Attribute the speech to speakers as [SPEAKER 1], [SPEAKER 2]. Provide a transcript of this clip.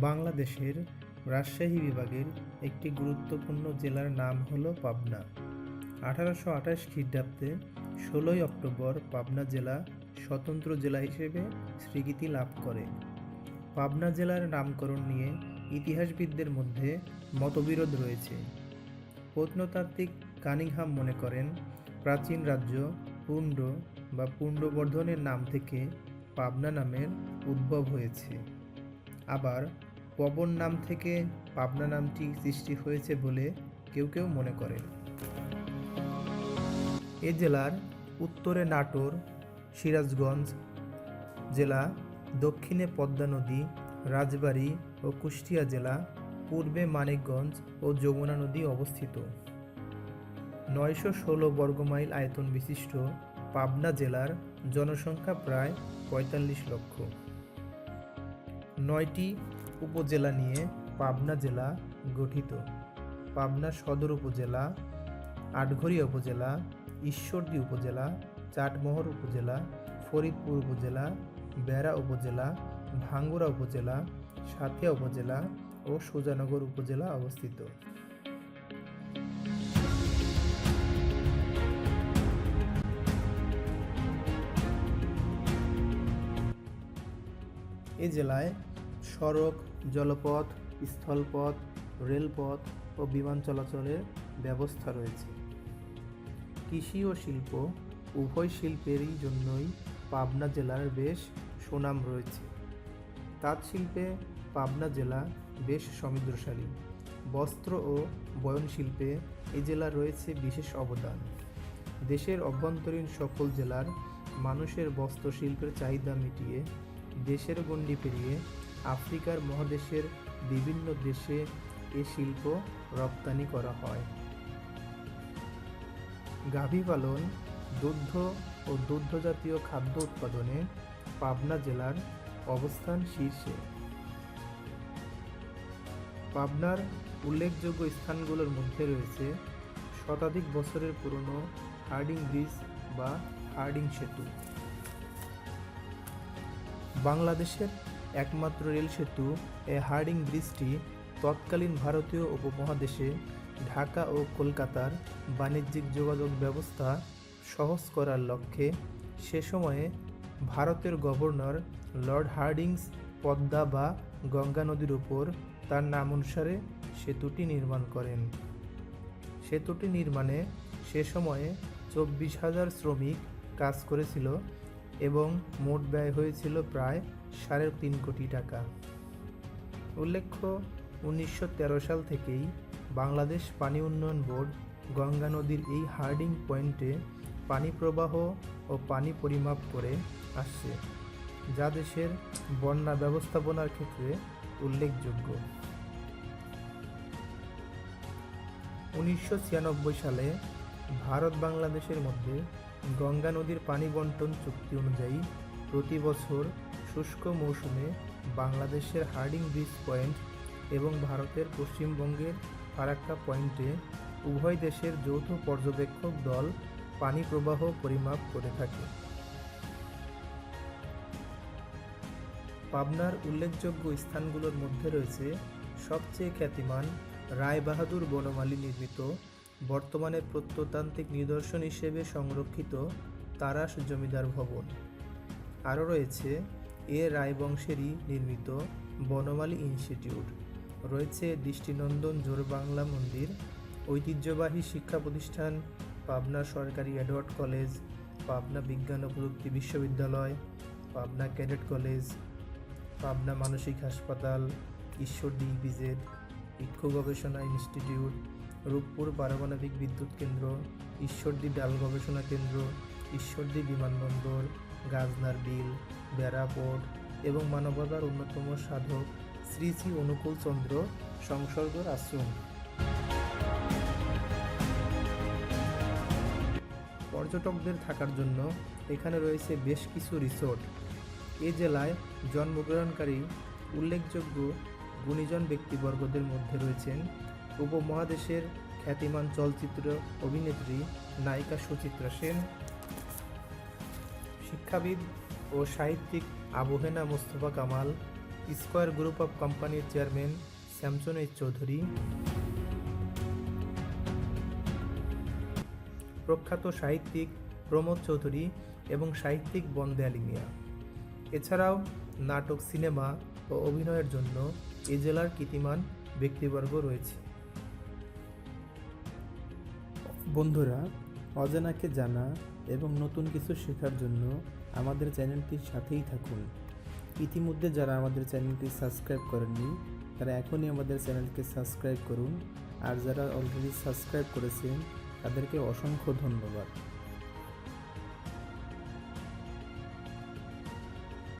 [SPEAKER 1] বাংলাদেশের রাজশাহী বিভাগের একটি গুরুত্বপূর্ণ জেলার নাম হল পাবনা। আঠারোশো আঠাশ খ্রিস্টাব্দে ষোলোই অক্টোবর পাবনা জেলা স্বতন্ত্র জেলা হিসেবে স্বীকৃতি লাভ করে। পাবনা জেলার নামকরণ নিয়ে ইতিহাসবিদদের মধ্যে মতবিরোধ রয়েছে। প্রত্নতাত্ত্বিক কানিংহাম মনে করেন, প্রাচীন রাজ্য পুণ্ড বা পুণ্ডবর্ধনের নাম থেকে পাবনা নামের উদ্ভব হয়েছে। আবার পবন নাম থেকে পাবনা নামটি সৃষ্টি হয়েছে বলে কেউ কেউ মনে করেন। এ জেলার উত্তরে নাটোর, সিরাজগঞ্জ জেলা, দক্ষিণে পদ্মা নদী, রাজবাড়ী ও কুষ্টিয়া জেলা, পূর্বে মানিকগঞ্জ ও যমুনা নদী অবস্থিত। নয়শো ষোলো বর্গমাইল আয়তন বিশিষ্ট পাবনা জেলার জনসংখ্যা প্রায় পঁয়তাল্লিশ লক্ষ। নয়টি উপজেলা নিয়ে পাবনা জেলা গঠিত। পাবনা সদর উপজেলা আটঘরিয়া উপজেলা, ঈশ্বরদী উপজেলা, চাটমোহর উপজেলা, ফরিদপুর উপজেলা, বেড়া উপজেলা ভাঙ্গুড়া উপজেলা, সাথিয়া উপজেলা ও সুজানগর উপজেলা অবস্থিত। এ জেলায় সড়ক জলপথ, স্থলপথ, রেলপথ ও বিমান চলাচলের ব্যবস্থা রয়েছে। কৃষি ও শিল্প উভয় শিল্পেরই জন্যই পাবনা জেলার বেশ সুনাম রয়েছে। তাঁত শিল্পে পাবনা জেলা বেশ সমৃদ্ধশালী। বস্ত্র ও বয়ন শিল্পে এ জেলা রয়েছে বিশেষ অবদান। দেশের অভ্যন্তরীণ সকল জেলার মানুষের বস্ত্র শিল্পের চাহিদা মিটিয়ে দেশের গণ্ডি পেরিয়ে আফ্রিকার মহাদেশের বিভিন্ন দেশে এ শিল্প রপ্তানি করা হয়। গাভী পালন, দুগ্ধ ও দুগ্ধজাতীয় খাদ্য উৎপাদনে পাবনা জেলার অবস্থান শীর্ষে। পাবনার উল্লেখযোগ্য স্থানগুলোর মধ্যে রয়েছে শতাধিক বছরের পুরনো হার্ডিং ব্রিজ বা হার্ডিং সেতু। বাংলাদেশের একমাত্র রেল সেতু এ হার্ডিং ব্রিজটি তৎকালীন ভারতীয় উপমহাদেশে ঢাকা ও কলকাতার বাণিজ্যিক যোগাযোগ ব্যবস্থা সহজ করার লক্ষ্যে সে সময়ে ভারতের গভর্নর লর্ড হার্ডিংস পদ্মা বা গঙ্গা নদীর উপর তার নাম অনুসারে সেতুটি নির্মাণ করেন। সেতুটি নির্মাণে সে সময়ে চব্বিশ হাজার শ্রমিক কাজ করেছিল এবং মোট ব্যয় হয়েছিল প্রায় সাড়ে তিন কোটি টাকা। উল্লেখ্য, উনিশশো তেরো সাল থেকেই বাংলাদেশ পানি উন্নয়ন বোর্ড গঙ্গা নদীর এই হার্ডিং পয়েন্টে পানি প্রবাহ ও পানি পরিমাপ করে আসছে, যা দেশের বন্যা ব্যবস্থাপনার ক্ষেত্রে উল্লেখযোগ্য। উনিশশো ছিয়ানব্বই সালে ভারত বাংলাদেশের মধ্যে গঙ্গা নদীর পানি বন্টন চুক্তি অনুযায়ী প্রতি বছর শুষ্ক মৌসুমে বাংলাদেশের হার্ডিং ব্রিজ পয়েন্ট এবং ভারতের পশ্চিমবঙ্গের ফারাক্কা পয়েন্টে উভয় দেশের যৌথ পর্যবেক্ষক দল পানি প্রবাহ পরিমাপ করে থাকে। পাবনার উল্লেখযোগ্য স্থানগুলোর মধ্যে রয়েছে সবচেয়ে খ্যাতিমান রায় বাহাদুর বনমালী নির্মিত, বর্তমানে প্রত্নতান্ত্রিক নিদর্শন হিসেবে সংরক্ষিত তারাস জমিদার ভবন। আরও রয়েছে এ রায়বংশেরই নির্মিত বনমালী ইনস্টিটিউট। রয়েছে দৃষ্টিনন্দন জোরবাংলা মন্দির, ঐতিহ্যবাহী শিক্ষা প্রতিষ্ঠান, পাবনা সরকারি অ্যাডওয়ার্ড কলেজ, পাবনা বিজ্ঞান ও প্রযুক্তি বিশ্ববিদ্যালয়, পাবনা ক্যাডেট কলেজ, পাবনা মানসিক হাসপাতাল ঈশ্বরদী ইপিজেড ইক্ষু গবেষণা ইনস্টিটিউট, রূপপুর পারমাণবিক বিদ্যুৎ কেন্দ্র, ঈশ্বরদী ডাল গবেষণা কেন্দ্র, ঈশ্বরদী বিমানবন্দর গাজনার বিল বেড়া পোর্ট এবং মানবতার অন্যতম সাধক শ্রী শ্রী অনুকূল চন্দ্র সংসর্গর আশ্রম। পর্যটকদের থাকার জন্য এখানে রয়েছে বেশ কিছু রিসোর্ট। এ জেলায় জন্মগ্রহণকারী উল্লেখযোগ্য গুণীজন ব্যক্তিবর্গদের মধ্যে রয়েছেন উপমহাদেশের খ্যাতিমান চলচ্চিত্র অভিনেত্রী নায়িকা সুচিত্রা সেন শিক্ষাবিদ ও সাহিত্যিক আবহেনা Mostafa Kamal, square group of কোম্পানির চেয়ারম্যান শ্যামচন এইচ চৌধুরী। প্রখ্যাত সাহিত্যিক প্রমোদ চৌধুরী এবং সাহিত্যিক বন্দে আলী মিয়া এছাড়াও নাটক, সিনেমা ও অভিনয়ের জন্য এ জেলার কীর্তিমান ব্যক্তিবর্গ রয়েছে।
[SPEAKER 2] বন্ধুরা অজানাকে জানা এবং নতুন কিছু শেখার জন্য আমাদের চ্যানেলটির সাথেই থাকুন। ইতিমধ্যে যারা আমাদের চ্যানেলটি সাবস্ক্রাইব করেননি, তারা এখনই আমাদের চ্যানেলকে সাবস্ক্রাইব করুন। আর যারা অলরেডি সাবস্ক্রাইব করেছেন, তাদেরকে অসংখ্য ধন্যবাদ।